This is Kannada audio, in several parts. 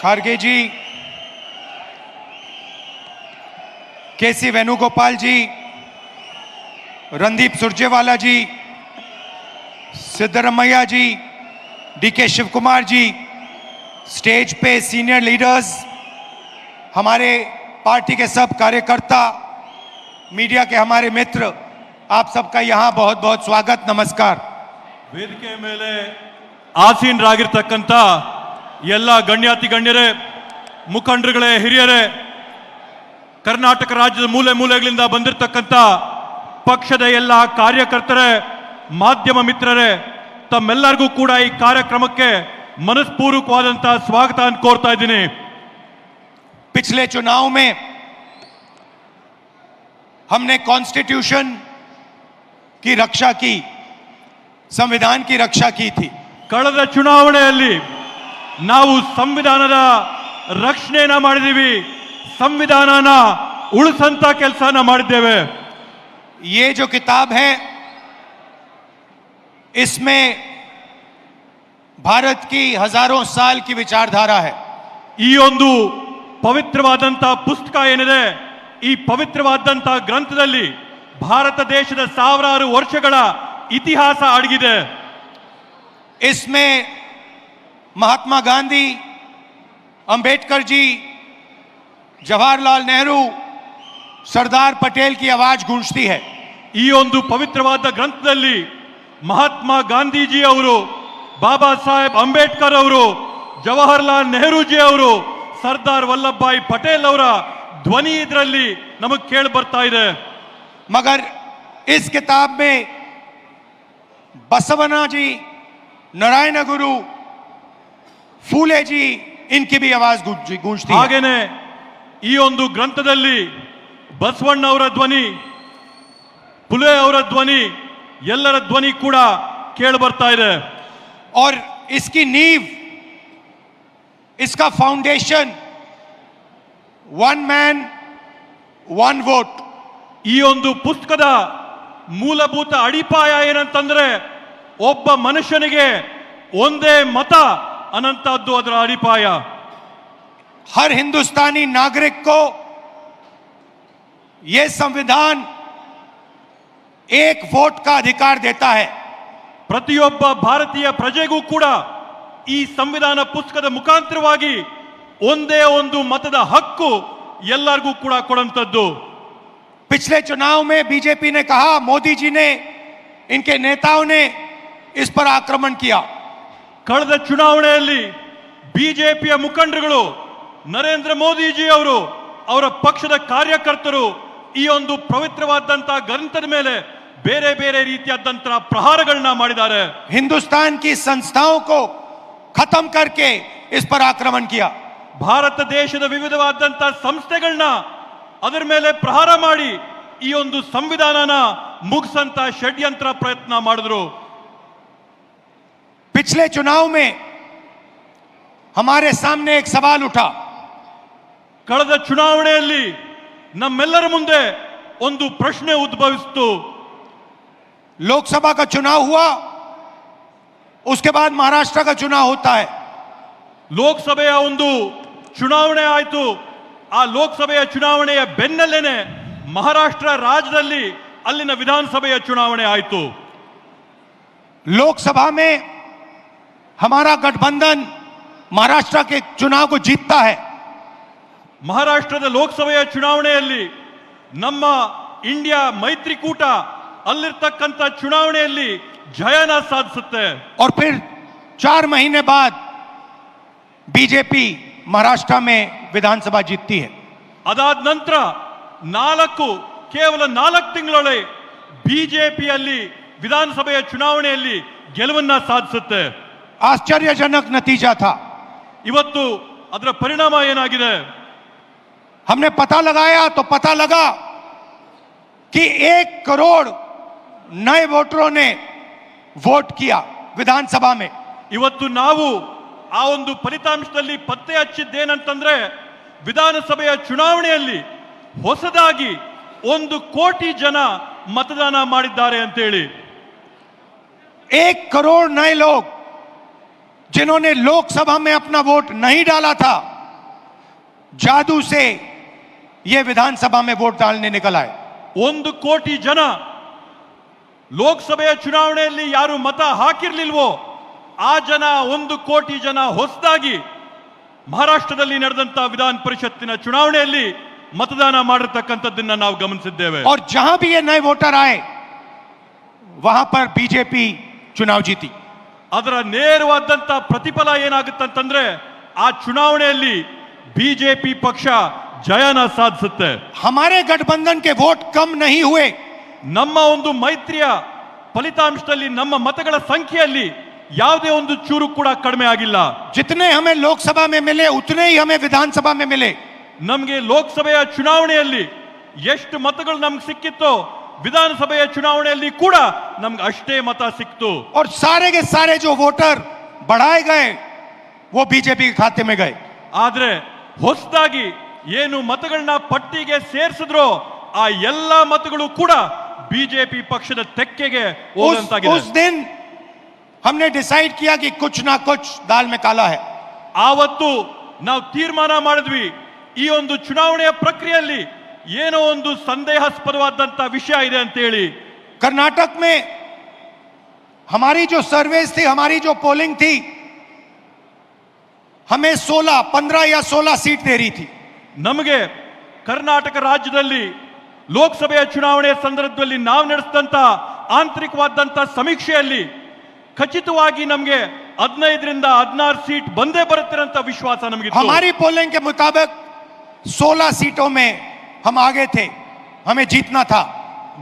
Kharge ji K C Venugopal ji Randeep Surjewala ji Siddaramaiah ji D K Shiv Kumar ji stage पे सीनियर लीडर्स हमारे पार्टी के सब कार्यकर्ता मीडिया के हमारे मित्र आप सबका यहाँ बहुत बहुत स्वागत नमस्कार ವೇದಿಕೆ ಮೇಲೆ ಆಸೀನರಾಗಿರ್ತಕ್ಕಂಥ ಎಲ್ಲ ಗಣ್ಯಾತಿ ಗಣ್ಯರೇ ಮುಖಂಡರುಗಳೇ ಹಿರಿಯರೇ ಕರ್ನಾಟಕ ರಾಜ್ಯದ ಮೂಲೆ ಮೂಲೆಗಳಿಂದ ಬಂದಿರತಕ್ಕಂಥ ಪಕ್ಷದ ಎಲ್ಲ ಕಾರ್ಯಕರ್ತರೇ ಮಾಧ್ಯಮ ಮಿತ್ರರೇ ತಮ್ಮೆಲ್ಲರಿಗೂ ಕೂಡ ಈ ಕಾರ್ಯಕ್ರಮಕ್ಕೆ ಮನಸ್ಪೂರ್ವಕವಾದಂತಹ ಸ್ವಾಗತ ಅಂತ ಕೋರ್ತಾ ಇದ್ದೀನಿ पिछले चुनाव में हमने कॉन्स्टिट्यूशन की रक्षा की संविधान की रक्षा की थी ಕಳೆದ ಚುನಾವಣೆಯಲ್ಲಿ ನಾವು ಸಂವಿಧಾನದ ರಕ್ಷಣೆಯನ್ನ ಮಾಡಿದೀವಿ ಸಂವಿಧಾನನ ಉಳಿಸಂತ ಕೆಲಸನ ಮಾಡಿದ್ದೇವೆ ये जो किताब है इसमें भारत की हजारों साल की विचारधारा है ಈ ಒಂದು ಪವಿತ್ರವಾದಂತ ಪುಸ್ತಕ ಏನಿದೆ ಈ ಪವಿತ್ರವಾದಂತ ಗ್ರಂಥದಲ್ಲಿ ಭಾರತ ದೇಶದ ಸಾವಿರಾರು ವರ್ಷಗಳ ಇತಿಹಾಸ ಅಡಗಿದೆ इसमें महात्मा गांधी अंबेडकर जी जवाहरलाल नेहरू सरदार पटेल की आवाज गूंजती है ಈ ಒಂದು ಪವಿತ್ರವಾದ ಗ್ರಂಥದಲ್ಲಿ ಮಹಾತ್ಮ ಗಾಂಧೀಜಿ ಅವರು ಬಾಬಾ ಸಾಹೇಬ್ ಅಂಬೇಡ್ಕರ್ ಅವರು ಜವಾಹರ್ಲಾಲ್ ನೆಹರೂಜಿ ಅವರು ಸರ್ದಾರ್ ವಲ್ಲಭಭಾಯಿ ಪಟೇಲ್ ಅವರ ಧ್ವನಿ ಇದರಲ್ಲಿ ನಮಗೆ ಕೇಳಿ ಬರ್ತಾ ಇದೆ मगर इस किताब में बसवना जी नारायण गुरु फूले जी इनकी भी आवाज गूंज- गूंजती है ಹಾಗೇನೆ ಈ ಒಂದು ಗ್ರಂಥದಲ್ಲಿ ಬಸವಣ್ಣ ಅವರ ಧ್ವನಿ ಪುಲೆ ಅವರ ಧ್ವನಿ ಎಲ್ಲರ ಧ್ವನಿ ಕೂಡ ಕೇಳಿ ಬರ್ತಾ ಇದೆ और इसकी नींव इसका foundation one man one vote ಈ ಒಂದು ಪುಸ್ತಕದ ಮೂಲಭೂತ ಅಡಿಪಾಯ ಏನಂತಂದ್ರೆ ಒಬ್ಬ ಮನುಷ್ಯನಿಗೆ ಒಂದೇ ಮತ ಅನಂತದ್ದು ಅದರ ಅಡಿಪಾಯ हर हिंदुस्तानी नागरिक को यह संविधान एक वोट का अधिकार देता है ಪ್ರತಿಯೊಬ್ಬ ಭಾರತೀಯ ಪ್ರಜೆಗೂ ಕೂಡ ಈ ಸಂವಿಧಾನ ಪುಸ್ತಕದ ಮುಖಾಂತರವಾಗಿ ಒಂದೇ ಒಂದು ಮತದ ಹಕ್ಕು ಎಲ್ಲರಿಗೂ ಕೂಡ ಕೊಡಂತದ್ದು पिछले चुनाव में बीजेपी ने कहा मोदी जी ने इनके नेताओं ने इस पर आक्रमण किया ಕಳೆದ ಚುನಾವಣೆಯಲ್ಲಿ ಬಿಜೆಪಿಯ ಮುಖಂಡರುಗಳು ನರೇಂದ್ರ ಮೋದಿಜಿ ಅವರು ಅವರ ಪಕ್ಷದ ಕಾರ್ಯಕರ್ತರು ಈ ಒಂದು ಪವಿತ್ರವಾದಂತಹ ಗ್ರಂಥದ ಮೇಲೆ ಬೇರೆ ಬೇರೆ ರೀತಿಯಾದಂತಹ ಪ್ರಹಾರಗಳನ್ನ ಮಾಡಿದ್ದಾರೆ हिंदुस्तान की संस्थाओं को खत्म करके इस पर आक्रमण किया ಭಾರತ ದೇಶದ ವಿವಿಧವಾದಂತಹ ಸಂಸ್ಥೆಗಳನ್ನ ಅದರ ಮೇಲೆ ಪ್ರಹಾರ ಮಾಡಿ ಈ ಒಂದು ಸಂವಿಧಾನನ ಮುಗಿಸಂತ ಷಡ್ಯಂತ್ರ ಪ್ರಯತ್ನ ಮಾಡಿದ್ರು पिछले चुनाव में हमारे सामने एक सवाल उठा ಕಳೆದ ಚುನಾವಣೆಯಲ್ಲಿ ನಮ್ಮೆಲ್ಲರ ಮುಂದೆ ಒಂದು ಪ್ರಶ್ನೆ ಉದ್ಭವಿಸಿತು लोकसभा का चुनाव हुआ उसके बाद महाराष्ट्र का चुनाव होता है ಲೋಕಸಭೆಯ ಒಂದು ಚುನಾವಣೆ ಆಯಿತು ಆ ಲೋಕಸಭೆಯ ಚುನಾವಣೆಯ ಬೆನ್ನಲ್ಲೇನೆ ಮಹಾರಾಷ್ಟ್ರ ರಾಜ್ಯದಲ್ಲಿ ಅಲ್ಲಿನ ವಿಧಾನಸಭೆಯ ಚುನಾವಣೆ ಆಯಿತು लोकसभा में हमारा गठबंधन महाराष्ट्र के चुनाव को जीतता है ಮಹಾರಾಷ್ಟ್ರದ ಲೋಕಸಭೆಯ ಚುನಾವಣೆಯಲ್ಲಿ ನಮ್ಮ ಇಂಡಿಯಾ ಮೈತ್ರಿಕೂಟ ಅಲ್ಲಿರ್ತಕ್ಕಂಥ ಚುನಾವಣೆಯಲ್ಲಿ ಜಯನ ಸಾಧಿಸುತ್ತೆ और फिर चार महीने बाद बीजेपी महाराष्ट्र में विधानसभा जीतती है ಅದಾದ ನಂತರ ನಾಲ್ಕು ಕೇವಲ ನಾಲ್ಕು ತಿಂಗಳೊಳಗೆ ಬಿಜೆಪಿಯಲ್ಲಿ ವಿಧಾನಸಭೆಯ ಚುನಾವಣೆಯಲ್ಲಿ ಗೆಲುವನ್ನ ಸಾಧಿಸುತ್ತೆ आश्चर्यजनक नतीजा था ಇವತ್ತು ಅದರ ಪರಿಣಾಮ ಏನಾಗಿದೆ हमने पता लगाया तो पता लगा कि एक करोड़ नए वोटरों ने वोट किया विधानसभा में ಇವತ್ತು ನಾವು ಆ ಒಂದು ಫಲಿತಾಂಶದಲ್ಲಿ ಪತ್ತೆ ಹಚ್ಚಿದ್ದೇನಂತಂದ್ರೆ ವಿಧಾನಸಭೆಯ ಚುನಾವಣೆಯಲ್ಲಿ ಹೊಸದಾಗಿ ಒಂದು ಕೋಟಿ ಜನ ಮತದಾನ ಮಾಡಿದ್ದಾರೆ ಅಂತೇಳಿ एक करोड़ नए लोग जिन्होंने लोकसभा में अपना वोट नहीं डाला था जादू से ये विधानसभा में वोट डालने निकल आए ಒಂದು ಕೋಟಿ ಜನ ಲೋಕಸಭೆಯ ಚುನಾವಣೆಯಲ್ಲಿ ಯಾರು ಮತ ಹಾಕಿರ್ಲಿಲ್ವೋ ಆ ಜನ ಒಂದು ಕೋಟಿ ಜನ ಹೊಸದಾಗಿ ಮಹಾರಾಷ್ಟ್ರದಲ್ಲಿ ನಡೆದಂತ ವಿಧಾನ ಪರಿಷತ್ತಿನ ಚುನಾವಣೆಯಲ್ಲಿ ಮತದಾನ ಮಾಡಿರ್ತಕ್ಕಂಥದ್ದನ್ನ ನಾವು ಗಮನಿಸಿದ್ದೇವೆ और जहां भी ये नए वोटर आए वहां पर बीजेपी चुनाव जीती ಅದರ ನೇರವಾದಂಥ ಪ್ರತಿಫಲ ಏನಾಗುತ್ತಂತಂದ್ರೆ ಆ ಚುನಾವಣೆಯಲ್ಲಿ ಬಿಜೆಪಿ ಪಕ್ಷ ಜಯನ ಸಾಧಿಸುತ್ತೆ. ಹಮಾರೇ ಗಠಬಂಧನ್ಗೆ ವೋಟ್ ಕಮ್ ನಹಿ ಹುವೆ ನಮ್ಮ ಒಂದು ಮೈತ್ರಿಯ ಫಲಿತಾಂಶದಲ್ಲಿ ನಮ್ಮ ಮತಗಳ ಸಂಖ್ಯೆಯಲ್ಲಿ ಯಾವುದೇ ಒಂದು ಚೂರು ಕೂಡ ಕಡಿಮೆ ಆಗಿಲ್ಲ. ಜಿತನೆ ಹಮೆ ಲೋಕಸಭಾ ಮೇಲೆ ಮಿಲೆ ಹಮೆ ವಿಧಾನಸಭಾ ಮೇಲೆ. ನಮಗೆ ಲೋಕಸಭೆಯ ಚುನಾವಣೆಯಲ್ಲಿ ಎಷ್ಟು ಮತಗಳು ನಮ್ಗೆ ಸಿಕ್ಕಿತ್ತೋ ವಿಧಾನಸಭೆಯ ಚುನಾವಣೆಯಲ್ಲಿ ಕೂಡ ನಮ್ಗೆ ಅಷ್ಟೇ ಮತ ಸಿಕ್ತು और सारे के सारे जो वोटर बढ़ाए गए वो बीजेपी के खाते में गए ಆದ್ರೆ ಹೊಸದಾಗಿ ಏನು ಮತಗಳನ್ನ ಪಟ್ಟಿಗೆ ಸೇರಿಸಿದ್ರೋ ಆ ಎಲ್ಲ ಮತಗಳು ಕೂಡ ಬಿಜೆಪಿ ಪಕ್ಷದ ತೆಕ್ಕೆಗೆ उस, ಹೋದಂತಾಗಿದೆ उस दिन हमने डिसाइड किया कि कुछ ना कुछ दाल में काला है ಆವತ್ತು ನಾವು ತೀರ್ಮಾನ ಮಾಡಿದ್ವಿ ಈ ಒಂದು ಚುನಾವಣೆಯ ಪ್ರಕ್ರಿಯೆಯಲ್ಲಿ ಏನೋ ಒಂದು ಸಂದೇಹಾಸ್ಪದವಾದಂತ ವಿಷಯ ಇದೆ ಅಂತ ಹೇಳಿ कर्नाटक में हमारी जो सर्वेस थी हमारी जो पोलिंग थी हमें 16 15 या 16 सीट दे रही थी ನಮಗೆ ಕರ್ನಾಟಕ ರಾಜ್ಯದಲ್ಲಿ ಲೋಕಸಭೆಯ ಚುನಾವಣೆಯ ಸಂದರ್ಭದಲ್ಲಿ ನಾವು ನಡೆಸಿದಂತ ಆಂತರಿಕವಾದಂತ ಸಮೀಕ್ಷೆಯಲ್ಲಿ ಖಚಿತವಾಗಿ ನಮಗೆ ಹದಿನೈದರಿಂದ ಹದಿನಾರು ಸೀಟ್ ಬಂದೇ ಬರುತ್ತೆ ಅಂತ ವಿಶ್ವಾಸ ನಮಗೆ हमारी पोलिंग के मुताबिक 16 सीटों में हम आगे थे हमें जीतना था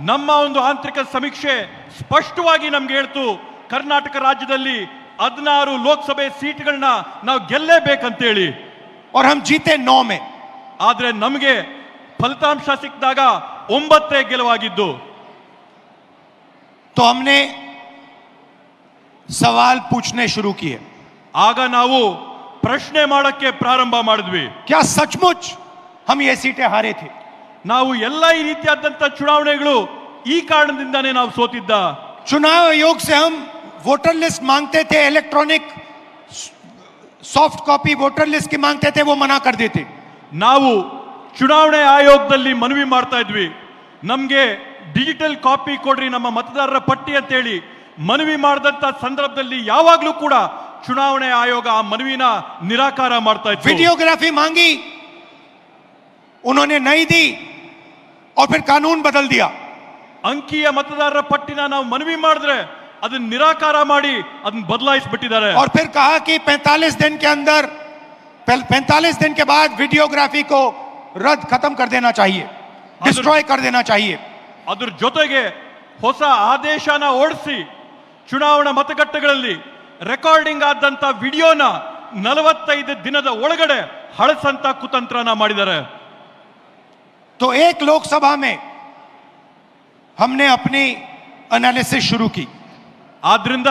ನಮ್ಮ ಒಂದು ಆಂತರಿಕ ಸಮೀಕ್ಷೆ ಸ್ಪಷ್ಟವಾಗಿ ನಮ್ಗೆ ಹೇಳ್ತು ಕರ್ನಾಟಕ ರಾಜ್ಯದಲ್ಲಿ ಹದಿನಾರು ಲೋಕಸಭೆ ಸೀಟ್ಗಳನ್ನ ನಾವು ಗೆಲ್ಲೇಬೇಕಂತೇಳಿ और हम जीते नौ में ಆದ್ರೆ ನಮಗೆ ಫಲಿತಾಂಶ ಸಿಕ್ಕಿದಾಗ ಒಂಬತ್ತೇ ಗೆಲುವಾಗಿದ್ದು तो हमने सवाल पूछने शुरू किए ಆಗ ನಾವು ಪ್ರಶ್ನೆ ಮಾಡಕ್ಕೆ ಪ್ರಾರಂಭ ಮಾಡಿದ್ವಿ क्या सचमुच हम ये सीटें हारे थे ನಾವು ಎಲ್ಲ ಈ ರೀತಿಯಾದಂತ ಚುನಾವಣೆಗಳು ಈ ಕಾರಣದಿಂದಾನೇ ನಾವು ಸೋತಿದ್ದ चुनाव आयोग से हम वोटर लिस्ट मांगते थे electronic soft copy voter list की मांगते थे वो मना कर देते ನಾವು ಚುನಾವಣೆ ಆಯೋಗದಲ್ಲಿ ಮನವಿ ಮಾಡ್ತಾ ಇದ್ವಿ ನಮಗೆ ಡಿಜಿಟಲ್ ಕಾಪಿ ಕೊಡ್ರಿ ನಮ್ಮ ಮತದಾರರ ಪಟ್ಟಿ ಅಂತೇಳಿ ಮನವಿ ಮಾಡಿದಂತ ಸಂದರ್ಭದಲ್ಲಿ ಯಾವಾಗ್ಲೂ ಕೂಡ ಚುನಾವಣೆ ಆಯೋಗ ಆ ಮನವಿನ ನಿರಾಕಾರ ಮಾಡ್ತಾ ಇತ್ತು वीडियोग्राफी मांगी उन्होंने नहीं दी और फिर कानून बदल दिया ಅಂಕಿಯ ಮತದಾರರ ಪಟ್ಟಿನ ನಾವು ಮನವಿ ಮಾಡಿದ್ರೆ ಅದನ್ನ ನಿರಾಕಾರ ಮಾಡಿ ಅದನ್ನ ಬದಲಾಯಿಸ್ಬಿಟ್ಟಿದ್ದಾರೆ और फिर कहा कि 45 दिन के अंदर 45 दिन के बाद वीडियोग्राफी को रद्द खत्म कर देना चाहिए डिस्ट्रॉय कर देना चाहिए ಅದ್ರ ಜೊತೆಗೆ ಹೊಸ ಆದೇಶನ ಓಡಿಸಿ ಚುನಾವಣಾ ಮತಗಟ್ಟೆಗಳಲ್ಲಿ ರೆಕಾರ್ಡಿಂಗ್ ಆದಂತ ವಿಡಿಯೋನ ನಲವತ್ತೈದು ದಿನದ ಒಳಗಡೆ ಹಳಸಂತ ಕುತಂತ್ರನ ಮಾಡಿದ್ದಾರೆ तो एक लोकसभा में हमने अपनी एनालिसिस शुरू की ಆದ್ರಿಂದ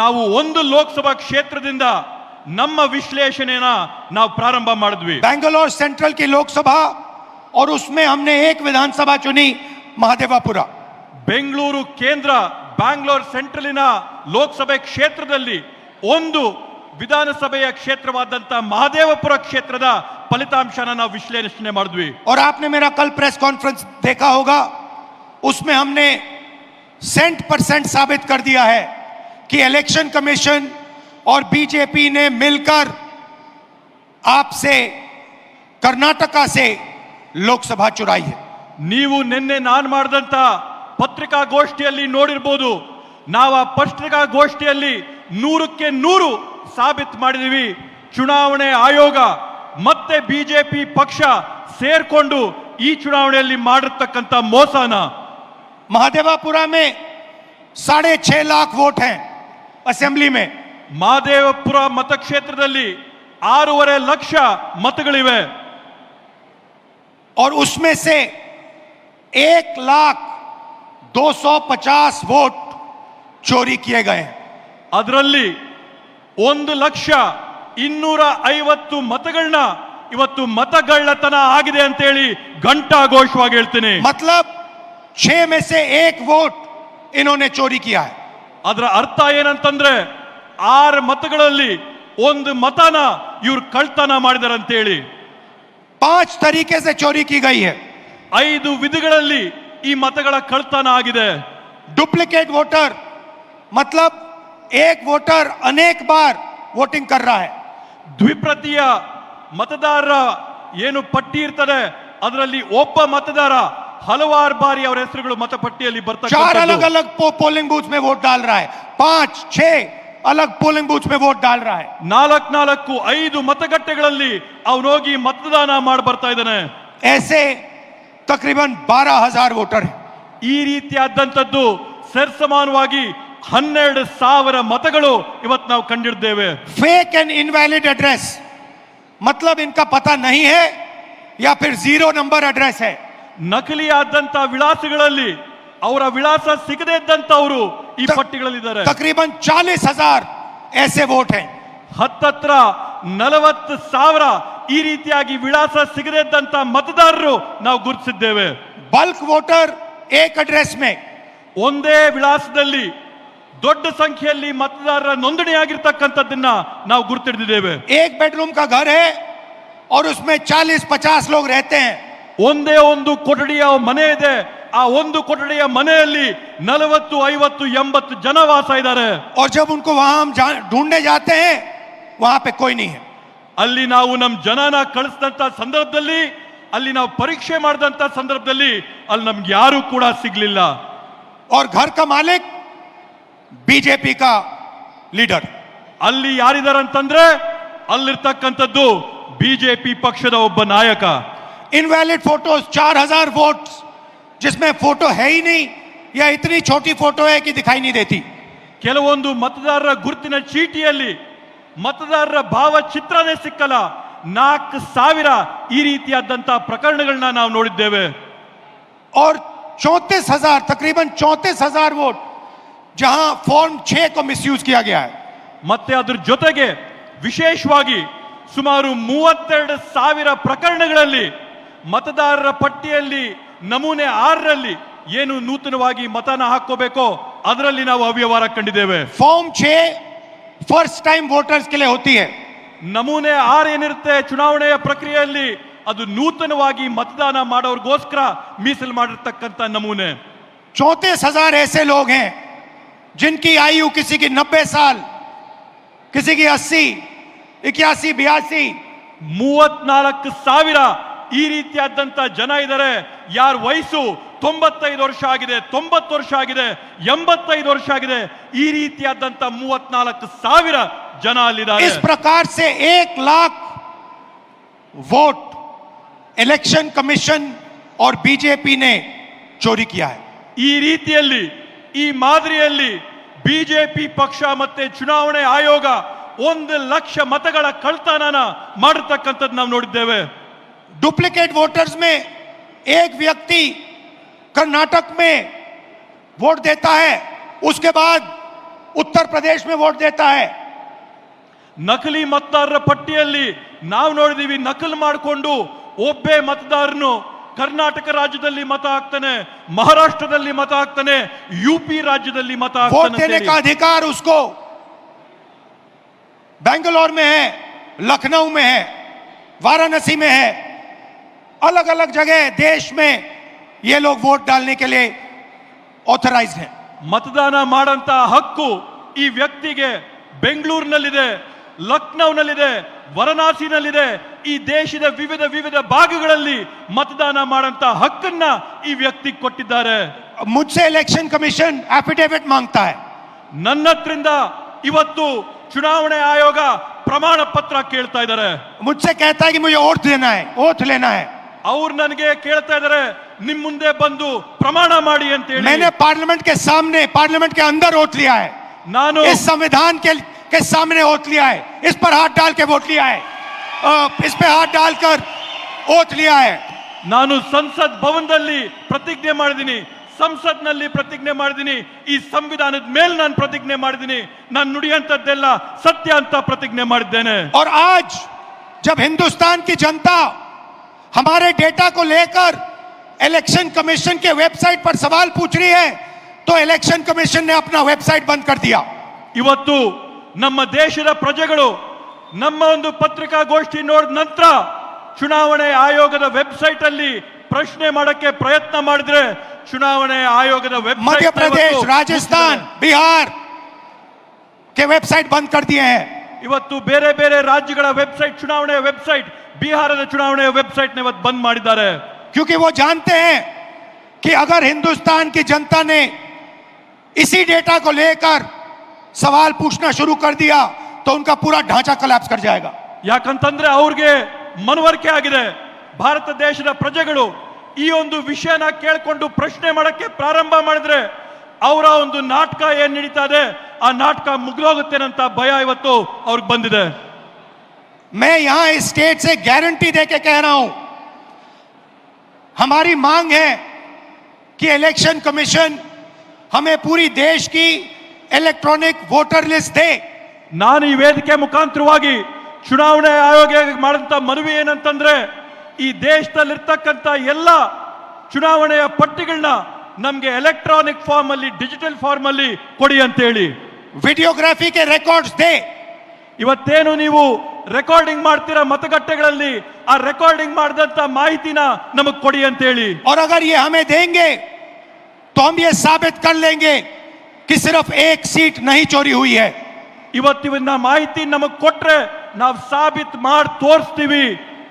ನಾವು ಒಂದು ಲೋಕಸಭಾ ಕ್ಷೇತ್ರದಿಂದ ನಮ್ಮ ವಿಶ್ಲೇಷಣೆನ ನಾವು ಪ್ರಾರಂಭ ಮಾಡಿದ್ವಿ बैंगलोर सेंट्रल की लोकसभा और उसमें हमने एक विधानसभा चुनी महादेवापुरा ಬೆಂಗಳೂರು ಕೇಂದ್ರ ಬ್ಯಾಂಗ್ಳೂರ್ ಸೆಂಟ್ರಲಿನ ಲೋಕಸಭೆ ಕ್ಷೇತ್ರದಲ್ಲಿ ಒಂದು ವಿಧಾನಸಭೆಯ ಕ್ಷೇತ್ರವಾದಂತ ಮಹದೇವಪುರ ಕ್ಷೇತ್ರದ ಫಲಿತಾಂಶನ ನಾವು ವಿಶ್ಲೇಷಣೆ ಮಾಡಿದ್ವಿ और आपने मेरा कल प्रेस कॉन्फ्रेंस देखा होगा उसमें हमने सेंट परसेंट साबित कर दिया है कि इलेक्शन कमीशन और बीजेपी ने मिलकर आपसे कर्नाटका से लोकसभा चुराई है ನೀವು ನಿನ್ನೆ ನಾನು ಮಾಡಿದಂತ ಪತ್ರಿಕಾಗೋಷ್ಠಿಯಲ್ಲಿ ನೋಡಿರ್ಬೋದು ನಾವು ಆ ಪತ್ರಿಕಾಗೋಷ್ಠಿಯಲ್ಲಿ ನೂರಕ್ಕೆ ನೂರು ಸಾಬೀತು ಮಾಡಿದೀವಿ ಚುನಾವಣೆ ಆಯೋಗ ಮತ್ತೆ ಬಿಜೆಪಿ ಪಕ್ಷ ಸೇರ್ಕೊಂಡು ಈ ಚುನಾವಣೆಯಲ್ಲಿ ಮಾಡಿರ್ತಕ್ಕಂಥ ಮೋಸನ महादेवापुरा में साढ़े छह लाख वोट हैं असेंबली में ಮಹದೇವಪುರ ಮತಕ್ಷೇತ್ರದಲ್ಲಿ ಆರೂವರೆ ಲಕ್ಷ ಮತಗಳಿವೆ और उसमें से एक लाख दो सौ पचास वोट चोरी किए गए हैं ಅದರಲ್ಲಿ ಒಂದು ಲಕ್ಷ ಇನ್ನೂರ ಐವತ್ತು ಮತಗಳನ್ನ ಇವತ್ತು ಮತಗಳ್ಳತನ ಆಗಿದೆ ಅಂತ ಹೇಳಿ ಘಂಟಾ ಘೋಷವಾಗಿ ಹೇಳ್ತೀನಿ. ಮತ್ಲಬ್ ಛೇ ಮೆಸೆ ಏಕ್ ವೋಟ್ ಇನ್ನೊನ್ನೆ ಚೋರಿ ಕಿಯಾ ಅದರ ಅರ್ಥ ಏನಂತಂದ್ರೆ ಆರು ಮತಗಳಲ್ಲಿ ಒಂದು ಮತನ ಇವ್ರು ಕಳ್ತನ ಮಾಡಿದಾರೆ ಅಂತೇಳಿ ಪಾಂಚ್ ತರೀಕೆ ಸೆ ಚೋರಿ ಕಿ ಗೈ ಹೈ. ಐದು ವಿಧಗಳಲ್ಲಿ ಈ ಮತಗಳ ಕಳ್ತನ ಆಗಿದೆ. ಡುಪ್ಲಿಕೇಟ್ ವೋಟರ್ ಮತ್ಲಬ್ एक वोटर अनेक बार वोटिंग कर रहा है ದ್ವಿಪ್ರತಿಯ ಮತದಾರರ ಏನು ಪಟ್ಟಿ ಇರ್ತದೆ ಅದರಲ್ಲಿ ಒಬ್ಬ ಮತದಾರ ಹಲವಾರು ಬಾರಿ ಅವರ ಹೆಸರುಗಳು ಮತಪಟ್ಟಿಯಲ್ಲಿ चार अलग ಬರ್ತಕ್ಕಂಥದ್ದು अलग पो, पोलिंग बूथ में वोट डाल रहा है पांच छह अलग पोलिंग बूथ में वोट डाल रहा है ನಾಲ್ಕ್ ನಾಲ್ಕು ಐದು ಮತಗಟ್ಟೆಗಳಲ್ಲಿ ಅವನೋಗಿ ಮತದಾನ ಮಾಡಿ ಬರ್ತಾ ಇದ್ದಾನೆ ऐसे तकरीबन बारह हजार वोटर हैं ಈ ರೀತಿಯಾದಂಥದ್ದು ಸರಿಸಮಾನವಾಗಿ ಹನ್ನೆರಡು ಸಾವಿರ ಮತಗಳು ಇವತ್ತು ನಾವು ಕಂಡಿದ್ದೇವೆ फेक एंड इनवैलिड एड्रेस मतलब इनका पता नहीं है या फिर जीरो नंबर एड्रेस है ನಕಲಿಯಾದಂತ ವಿಳಾಸಗಳಲ್ಲಿ ಅವರ ವಿಳಾಸ ಸಿಗದೇ ಇದ್ದಂತವರು ಈ ತ- ಪಟ್ಟಿಗಳಲ್ಲಿದ್ದಾರೆ तकरीबन चालीस हजार ऐसे वोट हैं ಹತ್ತತ್ರ ನಲವತ್ತು ಸಾವಿರ ಈ ರೀತಿಯಾಗಿ ವಿಳಾಸ ಸಿಗದೇ ಇದ್ದಂತ ಮತದಾರರು ನಾವು ಗುರುತಿಸಿದ್ದೇವೆ बल्क वोटर एक एड्रेस में ಒಂದೇ ವಿಳಾಸದಲ್ಲಿ ದೊಡ್ಡ ಸಂಖ್ಯೆಯಲ್ಲಿ ಮತದಾರರ ನೋಂದಣಿಯಾಗಿರ್ತಕ್ಕಂಥದ್ದನ್ನ ನಾವು ಗುರುತಿಡಿದ್ದೇವೆ एक बेडरूम का घर है और उसमें 40 50 लोग रहते हैं ಒಂದೇ ಒಂದು ಕೊಠಡಿಯ ಮನೆ ಇದೆ ಆ ಒಂದು ಕೊಠಡಿಯ ಮನೆಯಲ್ಲಿ ನಲವತ್ತು ಐವತ್ತು ಎಂಬತ್ತು ಜನ ವಾಸ ಇದ್ದಾರೆ और जब उनको वहां हम जा- ढूंढने जाते हैं वहां पे कोई नहीं है ಅಲ್ಲಿ ನಾವು ನಮ್ಮ ಜನನ ಕಳಿಸಿದಂತ ಸಂದರ್ಭದಲ್ಲಿ ಅಲ್ಲಿ ನಾವು ಪರೀಕ್ಷೆ ಮಾಡಿದಂತ ಸಂದರ್ಭದಲ್ಲಿ ಅಲ್ಲಿ ನಮ್ಗೆ ಯಾರು ಕೂಡ ಸಿಗ್ಲಿಲ್ಲ और घर का मालिक बीजेपी का लीडर ಅಲ್ಲಿ ಯಾರಿದ್ದಾರೆ ಅಂತಂದ್ರೆ ಅಲ್ಲಿರ್ತಕ್ಕಂಥದ್ದು ಬಿಜೆಪಿ ಪಕ್ಷದ ಒಬ್ಬ ನಾಯಕ इनवैलिड फोटोज 4000 वोट जिसमें फोटो है ही नहीं या इतनी छोटी फोटो है कि दिखाई नहीं देती ಕೆಲವೊಂದು ಮತದಾರರ ಗುರುತಿನ ಚೀಟಿಯಲ್ಲಿ ಮತದಾರರ ಭಾವಚಿತ್ರನೇ ಸಿಕ್ಕಲ್ಲ ನಾಲ್ಕು ಸಾವಿರ ಈ ರೀತಿಯಾದಂತ ಪ್ರಕರಣಗಳನ್ನ ನಾವು ನೋಡಿದ್ದೇವೆ और चौंतीस हजार तकरीबन चौंतीस हजार वोट ಜಹಾ ಫಾರ್ಮ್ ಛೇ ಕೋ ಮಿಸ್ಯೂಸ್ ಕಿಯಾ ಗಯಾ ಹೈ ಮತ್ತೆ ಅದ್ರ ಜೊತೆಗೆ ವಿಶೇಷವಾಗಿ ಸುಮಾರು ಮೂವತ್ತೆರಡು ಸಾವಿರ ಪ್ರಕರಣಗಳಲ್ಲಿ ಮತದಾರರ ಪಟ್ಟಿಯಲ್ಲಿ ನಮೂನೆ ಆರರಲ್ಲಿ ಏನು ನೂತನವಾಗಿ ಮತನ ಹಾಕೋಬೇಕೋ ಅದರಲ್ಲಿ ನಾವು ಅವ್ಯವಹಾರ ಕಂಡಿದ್ದೇವೆ. ಫಾರ್ಮ್ ಛೇ ಫಸ್ಟ್ ಟೈಮ್ ವೋಟರ್ಸ್ ಕೆಲೆ ಹೋತಿ ನಮೂನೆ ಆರ್ ಏನಿರುತ್ತೆ ಚುನಾವಣೆಯ ಪ್ರಕ್ರಿಯೆಯಲ್ಲಿ ಅದು ನೂತನವಾಗಿ ಮತದಾನ ಮಾಡೋರ್ಗೋಸ್ಕರ ಮೀಸಲು ಮಾಡಿರ್ತಕ್ಕಂಥ ನಮೂನೆ. ಚೌತೀಸ್ ಹಜಾರ್ ಎಸೆ ಲೋಗ್ जिनकी आयु किसी की नब्बे साल किसी की अस्सी इक्यासी बयासी ಮೂವತ್ನಾಲ್ಕು ಸಾವಿರ ಈ ರೀತಿಯಾದಂತ ಜನ ಇದ್ದಾರೆ ಯಾರ ವಯಸ್ಸು ತೊಂಬತ್ತೈದು ವರ್ಷ ಆಗಿದೆ ತೊಂಬತ್ತು ವರ್ಷ ಆಗಿದೆ ಎಂಬತ್ತೈದು ವರ್ಷ ಆಗಿದೆ ಈ ರೀತಿಯಾದಂತ ಮೂವತ್ನಾಲ್ಕು ಸಾವಿರ ಜನ ಅಲ್ಲಿದ್ದಾರೆ इस प्रकार से एक लाख वोट इलेक्शन कमीशन और बीजेपी ने चोरी किया है ಈ ರೀತಿಯಲ್ಲಿ ಈ ಮಾದರಿಯಲ್ಲಿ ಬಿಜೆಪಿ ಪಕ್ಷ ಮತ್ತೆ ಚುನಾವಣೆ ಆಯೋಗ ಒಂದು ಲಕ್ಷ ಮತಗಳ ಕಳ್ತನನ ಮಾಡಿರ್ತಕ್ಕಂಥದ್ದು ನಾವು ನೋಡಿದ್ದೇವೆ डुप्लीकेट वोटर्स में एक व्यक्ति कर्नाटक में वोट देता है उसके बाद उत्तर प्रदेश में वोट देता है ನಕಲಿ ಮತದಾರರ ಪಟ್ಟಿಯಲ್ಲಿ ನಾವು ನೋಡಿದೀವಿ ನಕಲು ಮಾಡಿಕೊಂಡು ಒಬ್ಬೇ ಮತದಾರನು ಕರ್ನಾಟಕ ರಾಜ್ಯದಲ್ಲಿ ಮತ ಹಾಕ್ತಾನೆ ಮಹಾರಾಷ್ಟ್ರದಲ್ಲಿ ಮತ ಹಾಕ್ತಾನೆ ಯು ಪಿ ರಾಜ್ಯದಲ್ಲಿ ಮತ वोट ಹಾಕ್ತಾನೆ देने ಅಂತೇಳಿ. का अधिकार उसको बेंगलोर में है लखनऊ में है वाराणसी में है अलग अलग जगह देश में ये लोग वोट डालने के लिए ऑथराइज्ड हैं ಮತದಾನ ಮಾಡಂತ ಹಕ್ಕು ಈ ವ್ಯಕ್ತಿಗೆ ಬೆಂಗಳೂರಿನಲ್ಲಿದೆ ಲಕ್ನೌನಲ್ಲಿದೆ ವಾರಣಾಸಿನಲ್ಲಿದೆ ಈ ದೇಶದ ವಿವಿಧ ವಿವಿಧ ಭಾಗಗಳಲ್ಲಿ ಮತದಾನ ಮಾಡಂತ ಹಕ್ಕನ್ನ ಈ ವ್ಯಕ್ತಿ ಕೊಟ್ಟಿದ್ದಾರೆ मुझसे इलेक्शन कमीशन एफिडेविट मांगता है ನನ್ನ ಹತ್ರಿಂದ ಇವತ್ತು ಚುನಾವಣೆ ಆಯೋಗ ಪ್ರಮಾಣ ಪತ್ರ ಕೇಳ್ತಾ ಇದ್ದಾರೆ मुझसे कहता है कि मुझे ओथ देना है ओथ लेना है ಅವ್ರು ನನಗೆ ಕೇಳ್ತಾ ಇದ್ದಾರೆ ನಿಮ್ ಮುಂದೆ ಬಂದು ಪ್ರಮಾಣ ಮಾಡಿ ಅಂತ ಹೇಳಿ मैंने पार्लियामेंट के सामने पार्लियामेंट के अंदर ओथ लिया है ನಾನು इस संविधान के के सामने ओथ लिया है इस पर हाथ डाल के वोट लिया है अ, इस पे हाथ डालकर ओथ लिया है ನಾನು ಸಂಸತ್ ಭವನದಲ್ಲಿ ಪ್ರತಿಜ್ಞೆ ಮಾಡಿದ್ದೀನಿ ಸಂಸತ್ನಲ್ಲಿ ಪ್ರತಿಜ್ಞೆ ಮಾಡಿದ್ದೀನಿ ಈ ಸಂವಿಧಾನದ ಮೇಲೆ ನಾನು ಪ್ರತಿಜ್ಞೆ ಮಾಡಿದ್ದೀನಿ ನಾನು ನುಡಿಯಂತದ್ದೆಲ್ಲ ಸತ್ಯ ಅಂತ ಪ್ರತಿಜ್ಞೆ ಮಾಡಿದ್ದೇನೆ और आज जब हिंदुस्तान की जनता हमारे डेटा को लेकर इलेक्शन कमीशन के वेबसाइट पर सवाल पूछ रही है तो इलेक्शन कमीशन ने अपना वेबसाइट बंद कर दिया ಇವತ್ತು ನಮ್ಮ ದೇಶದ ಪ್ರಜೆಗಳು ನಮ್ಮ ಒಂದು ಪತ್ರಿಕಾಗೋಷ್ಠಿ ನೋಡಿದ ನಂತರ ಚುನಾವಣೆ ಆಯೋಗದ ವೆಬ್ಸೈಟ್ ಅಲ್ಲಿ ಪ್ರಶ್ನೆ ಮಾಡಕ್ಕೆ ಪ್ರಯತ್ನ ಮಾಡಿದ್ರೆ ಚುನಾವಣೆ ಆಯೋಗದ ವೆಬ್ಸೈಟ್ मध्य प्रदेश राजस्थान बिहार के वेबसाइट बंद कर दिए हैं ಇವತ್ತು ಬೇರೆ ಬೇರೆ ರಾಜ್ಯಗಳ ವೆಬ್ಸೈಟ್ ಚುನಾವಣೆಯ ವೆಬ್ಸೈಟ್ ಬಿಹಾರದ ಚುನಾವಣೆಯ ವೆಬ್ಸೈಟ್ ಇವತ್ತು ಬಂದ್ ಮಾಡಿದ್ದಾರೆ क्योंकि वो जानते हैं कि अगर हिंदुस्तान की जनता ने इसी डेटा को लेकर सवाल पूछना शुरू कर दिया तो उनका पूरा ढांचा कलैप्स कर जाएगा ಯಾಕಂತಂದ್ರೆ ಅವ್ರಿಗೆ ಮನವರಿಕೆ ಆಗಿದೆ ಭಾರತ ದೇಶದ ಪ್ರಜೆಗಳು ಈ ಒಂದು ವಿಷಯನ ಕೇಳ್ಕೊಂಡು ಪ್ರಶ್ನೆ ಮಾಡಕ್ಕೆ ಪ್ರಾರಂಭ ಮಾಡಿದ್ರೆ ಅವರ ಒಂದು ನಾಟಕ ಏನ್ ನಡೀತಾ ಇದೆ ಆ ನಾಟಕ ಮುಗ್ದೋಗುತ್ತೇನಂತ ಭಯ ಇವತ್ತು ಅವ್ರಿಗೆ ಬಂದಿದೆ मैं यहां इस स्टेट से गारंटी दे के कह रहा हूं हमारी मांग है कि इलेक्शन कमीशन हमें पूरी देश की इलेक्ट्रॉनिक वोटर लिस्ट दे ನಾನು ಈ ವೇದಿಕೆ ಮುಖಾಂತರವಾಗಿ ಚುನಾವಣೆ ಆಯೋಗ ಮಾಡಿದಂತ ಮನವಿ ಏನಂತಂದ್ರೆ ಈ ದೇಶದಲ್ಲಿರ್ತಕ್ಕಂಥ ಎಲ್ಲ ಚುನಾವಣೆಯ ಪಟ್ಟಿಗಳನ್ನ ನಮ್ಗೆ ಎಲೆಕ್ಟ್ರಾನಿಕ್ ಫಾರ್ಮ್ ಅಲ್ಲಿ ಡಿಜಿಟಲ್ ಫಾರ್ಮ್ ಅಲ್ಲಿ ಕೊಡಿ ಅಂತ ಹೇಳಿ वीडियोग्राफी के रिकॉर्ड्स दे ಇವತ್ತೇನು ನೀವು ರೆಕಾರ್ಡಿಂಗ್ ಮಾಡ್ತೀರಾ ಮತಗಟ್ಟೆಗಳಲ್ಲಿ ಆ ರೆಕಾರ್ಡಿಂಗ್ ಮಾಡಿದಂತ ಮಾಹಿತಿನ ನಮಗ್ ಕೊಡಿ ಅಂತ ಹೇಳಿ और अगर ये हमें देंगे तो हम ये साबित कर लेंगे कि सिर्फ एक सीट नहीं चोरी हुई है ಇವತ್ತಿನ ಮಾಹಿತಿ ನಮಗ್ ಕೊಟ್ರೆ ನಾವು ಸಾಬೀತ್ ಮಾಡಿ ತೋರಿಸ್ತೀವಿ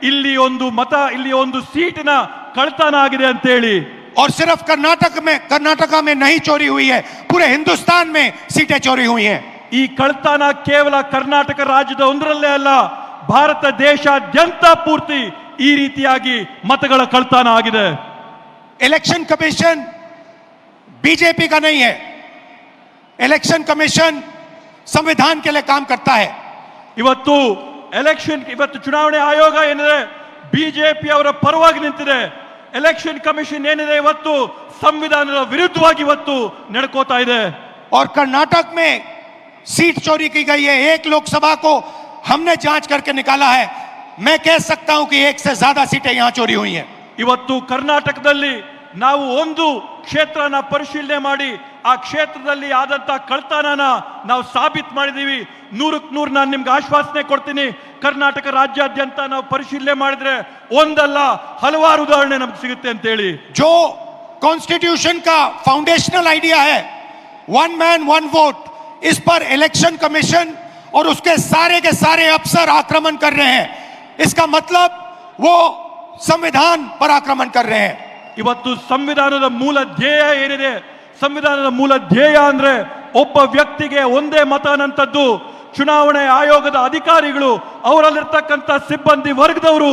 ಇಲ್ಲಿ ಒಂದು ಮತ ಇಲ್ಲಿ ಒಂದು ಸೀಟಿನ ಕಳ್ತನ ಆಗಿದೆ ಅಂತ ಹೇಳಿ और सिर्फ कर्नाटक में कर्नाटका में नहीं चोरी हुई है पूरे हिंदुस्तान में सीटें चोरी हुई हैं ಈ ಕಳ್ತನ ಕೇವಲ ಕರ್ನಾಟಕ ರಾಜ್ಯದ ಒಂದರಲ್ಲೇ ಅಲ್ಲ ಭಾರತ ದೇಶಾದ್ಯಂತ ಪೂರ್ತಿ ಈ ರೀತಿಯಾಗಿ ಮತಗಳ ಕಳ್ತನ ಆಗಿದೆ इलेक्शन कमीशन बीजेपी का नहीं है इलेक्शन कमीशन संविधान के लिए काम करता है ಇವತ್ತು ಎಲೆಕ್ಷನ್ ಇವತ್ತು ಚುನಾವಣೆ ಆಯೋಗ ಏನಿದೆ ಬಿಜೆಪಿ ಅವರ ಪರವಾಗಿ ನಿಂತಿದೆ ಎಲೆಕ್ಷನ್ ಕಮಿಷನ್ ಏನಿದೆ ಇವತ್ತು ಸಂವಿಧಾನದ ವಿರುದ್ಧವಾಗಿ ಇವತ್ತು ನಡ್ಕೋತಾ ಇದೆ और कर्नाटक में सीट चोरी की गई है एक लोकसभा को हमने जांच करके निकाला है मैं कह सकता हूं कि एक से ज्यादा सीटें यहां चोरी हुई हैं ಇವತ್ತು ಕರ್ನಾಟಕದಲ್ಲಿ ನಾವು ಒಂದು ಕ್ಷೇತ್ರನ ಪರಿಶೀಲನೆ ಮಾಡಿ ಆ ಕ್ಷೇತ್ರದಲ್ಲಿ ಆದಂತ ಕಳ್ತನನ ನಾವು ಸಾಬೀತ್ ಮಾಡಿದೀವಿ ನೂರಕ್ಕೆ ನೂರು ನಾನು ನಿಮ್ಗೆ ಆಶ್ವಾಸನೆ ಕೊಡ್ತೀನಿ ಕರ್ನಾಟಕ ರಾಜ್ಯಾದ್ಯಂತ ನಾವು ಪರಿಶೀಲನೆ ಮಾಡಿದ್ರೆ ಒಂದಲ್ಲ ಹಲವಾರು ಉದಾಹರಣೆ ನಮ್ಗೆ ಸಿಗುತ್ತೆ ಅಂತ ಹೇಳಿ जो कॉन्स्टिट्यूशन का फाउंडेशनल आइडिया है वन मैन वन वोट इस पर इलेक्शन कमीशन और उसके सारे के सारे अफसर आक्रमण कर रहे हैं इसका मतलब वो संविधान पर आक्रमण कर रहे हैं ಇವತ್ತು ಸಂವಿಧಾನದ ಮೂಲ ಧ್ಯೇಯ ಏನಿದೆ ಸಂವಿಧಾನದ ಮೂಲ ಧ್ಯೇಯ ಅಂದ್ರೆ ಒಬ್ಬ ವ್ಯಕ್ತಿಗೆ ಒಂದೇ ಮತ ಅನ್ನಂಥದ್ದು ಚುನಾವಣೆ ಆಯೋಗದ ಅಧಿಕಾರಿಗಳು ಅವರಲ್ಲಿರ್ತಕ್ಕಂಥ ಸಿಬ್ಬಂದಿ ವರ್ಗದವರು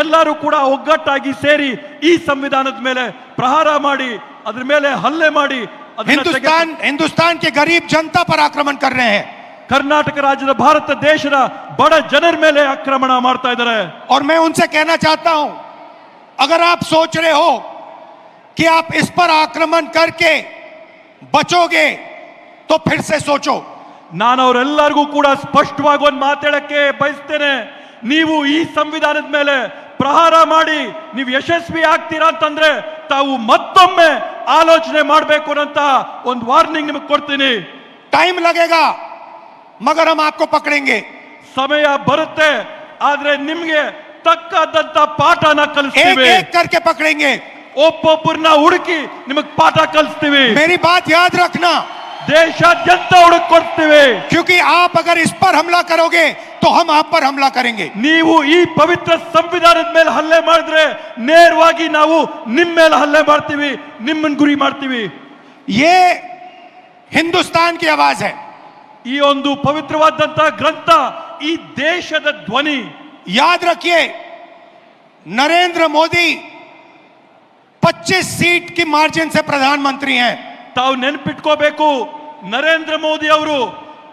ಎಲ್ಲರೂ ಕೂಡ ಒಗ್ಗಟ್ಟಾಗಿ ಸೇರಿ ಈ ಸಂವಿಧಾನದ ಮೇಲೆ ಪ್ರಹಾರ ಮಾಡಿ ಅದ್ರ ಮೇಲೆ ಹಲ್ಲೆ ಮಾಡಿ ಅದನ್ನ ತೆಗೆದು- हिंदुस्तान हिंदुस्तान के गरीब जनता पर आक्रमण कर रहे हैं ಕರ್ನಾಟಕ ರಾಜ್ಯದ ಭಾರತ ದೇಶದ ಬಡ ಜನರ ಮೇಲೆ ಆಕ್ರಮಣ ಮಾಡ್ತಾ ಇದ್ದಾರೆ और मैं उनसे कहना चाहता हूं अगर आप सोच रहे हो कि आप इस पर आक्रमण करके ಬಚೋಗೆ ತೋ ಫಿರ್ಸೆ ಸೋಚೋ. ನಾನು ಅವರೆಲ್ಲರಿಗೂ ಕೂಡ ಸ್ಪಷ್ಟವಾಗಿ ಒಂದು ಮಾತಾಡಕ್ಕೆ ಬಯಸ್ತೇನೆ. ನೀವು ಈ ಸಂವಿಧಾನದ ಮೇಲೆ ಪ್ರಹಾರ ಮಾಡಿ ನೀವು ಯಶಸ್ವಿ ಆಗ್ತೀರಾ ಅಂತಂದ್ರೆ ತಾವು ಮತ್ತೊಮ್ಮೆ ಆಲೋಚನೆ ಮಾಡಬೇಕು ಅಂತ ಒಂದು ವಾರ್ನಿಂಗ್ ನಿಮಗೆ ಕೊಡ್ತೀನಿ. ಟೈಮ್ ಲಗೇಗ ಮಗರ ಮಾಕೋ ಪಕಡೆಂಗೆ. ಸಮಯ ಬರುತ್ತೆ ಆದ್ರೆ ನಿಮ್ಗೆ ತಕ್ಕದಂತ ಪಾಠನ ಕಲಿಸ್ತೀವಿ. ಕರ್ಕೆ ಪಕಡೆಂಗೆ. ಒಬ್ಬೊಬ್ಬರನ್ನ ಹುಡುಕಿ ನಿಮಗ್ ಪಾಠ ಕಲಿಸ್ತೀವಿ मेरी बात याद रखना ದೇಶಾದ್ಯಂತ ಹುಡುಕ್ ಕೊಡ್ತೀವಿ क्योंकि आप अगर इस पर हमला करोगे तो हम आप पर हमला करेंगे ನೀವು ಈ ಪವಿತ್ರ ಸಂವಿಧಾನದ ಮೇಲೆ ಹಲ್ಲೆ ಮಾಡಿದ್ರೆ ನೇರವಾಗಿ ನಾವು ನಿಮ್ಮ ಮೇಲೆ ಹಲ್ಲೆ ಮಾಡ್ತೀವಿ ನಿಮ್ಮನ್ನ ಗುರಿ ಮಾಡ್ತೀವಿ ये हिंदुस्तान की आवाज है ಈ ಒಂದು ಪವಿತ್ರವಾದಂತ ಗ್ರಂಥ ಈ ದೇಶದ ಧ್ವನಿ याद रखिए नरेंद्र मोदी 25 सीट की मार्जिन से प्रधानमंत्री हैं ತಾವು ನೆನ್ಪಿಟ್ಕೋಬೇಕು ನರೇಂದ್ರ ಮೋದಿ ಅವರು